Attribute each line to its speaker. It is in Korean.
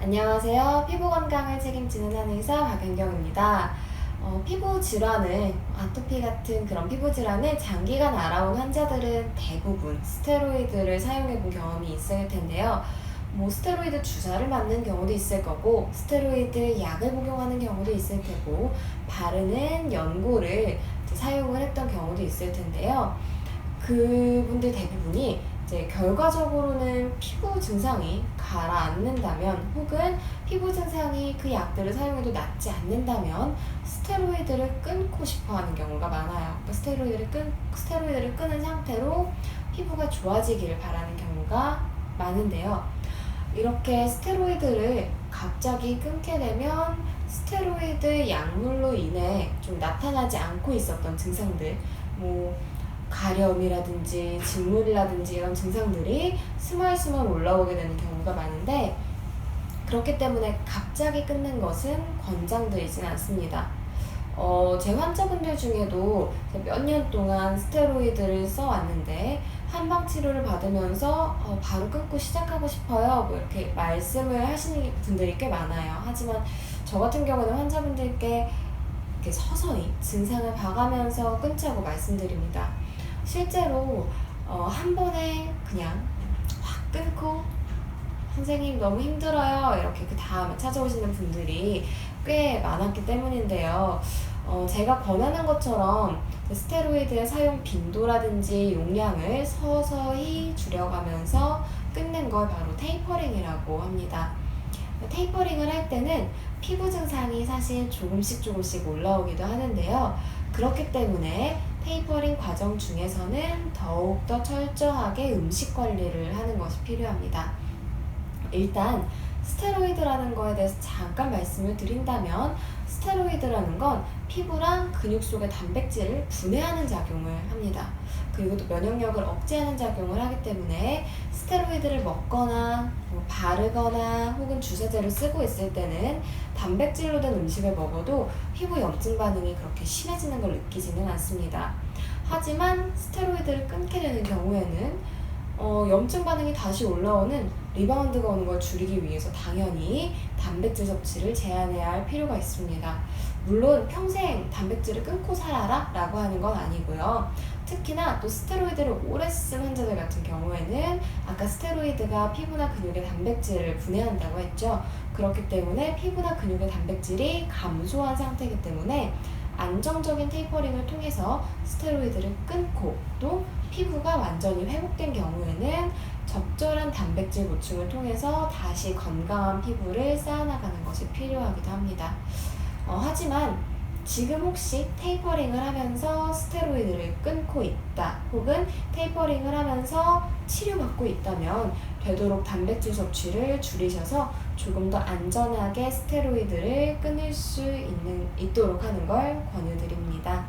Speaker 1: 안녕하세요. 피부 건강을 책임지는 한의사 박연경입니다. 어, 피부 질환을 아토피 같은 그런 피부 질환을 장기간 알아온 환자들은 대부분 스테로이드를 사용해 본 경험이 있을 텐데요. 뭐 스테로이드 주사를 맞는 경우도 있을 거고 스테로이드 약을 복용하는 경우도 있을 테고 바르는 연고를 사용을 했던 경우도 있을 텐데요. 그분들 대부분이 이제 결과적으로는 피부 증상이 가라앉는다면 혹은 피부 증상이 그 약들을 사용해도 낫지 않는다면 스테로이드를 끊고 싶어 하는 경우가 많아요. 그러니까 스테로이드를 끈, 스테로이드를 끊은 상태로 피부가 좋아지기를 바라는 경우가 많은데요. 이렇게 스테로이드를 갑자기 끊게 되면 스테로이드 약물로 인해 좀 나타나지 않고 있었던 증상들, 뭐 가려움이라든지 진물이라든지 이런 증상들이 스멀스멀 올라오게 되는 경우가 많은데 그렇기 때문에 갑자기 끊는 것은 권장드리진 않습니다. 어, 제 환자분들 중에도 몇 년 동안 스테로이드를 써왔는데 한방 치료를 받으면서 어, 바로 끊고 시작하고 싶어요. 뭐 이렇게 말씀을 하시는 분들이 꽤 많아요. 하지만 저 같은 경우는 환자분들께 이렇게 서서히 증상을 봐가면서 끊자고 말씀드립니다. 실제로 어, 한 번에 그냥 확 끊고 선생님 너무 힘들어요 이렇게 그 다음에 찾아오시는 분들이 꽤 많았기 때문인데요. 어, 제가 권하는 것처럼 스테로이드의 사용 빈도라든지 용량을 서서히 줄여가면서 끊는 걸 바로 테이퍼링이라고 합니다. 테이퍼링을 할 때는 피부 증상이 사실 조금씩 조금씩 올라오기도 하는데요. 그렇기 때문에 테이퍼링 과정 중에서는 더욱더 철저하게 음식 관리를 하는 것이 필요합니다. 일단 스테로이드라는 거에 대해서 잠깐 말씀을 드린다면 스테로이드라는 건 피부랑 근육 속의 단백질을 분해하는 작용을 합니다. 그리고 또 면역력을 억제하는 작용을 하기 때문에 스테로이드를 먹거나 뭐 바르거나 혹은 주사제를 쓰고 있을 때는 단백질로 된 음식을 먹어도 피부 염증 반응이 그렇게 심해지는 걸 느끼지는 않습니다. 하지만 스테로이드를 끊게 되는 경우에는 어, 염증 반응이 다시 올라오는 리바운드가 오는 걸 줄이기 위해서 당연히 단백질 섭취를 제한해야 할 필요가 있습니다. 물론 평생 단백질을 끊고 살아라 라고 하는 건 아니고요. 특히나 또 스테로이드를 오래 쓴 환자들 같은 경우에는 아까 스테로이드가 피부나 근육의 단백질을 분해한다고 했죠. 그렇기 때문에 피부나 근육의 단백질이 감소한 상태이기 때문에 안정적인 테이퍼링을 통해서 스테로이드를 끊고 또 피부가 완전히 회복된 경우에는 적절한 단백질 보충을 통해서 다시 건강한 피부를 쌓아나가는 것이 필요하기도 합니다. 어, 하지만 지금 혹시 테이퍼링을 하면서 스테로이드를 끊고 있다 혹은 테이퍼링을 하면서 치료받고 있다면 되도록 단백질 섭취를 줄이셔서 조금 더 안전하게 스테로이드를 끊을 수 있는, 있도록 하는 걸 권유드립니다.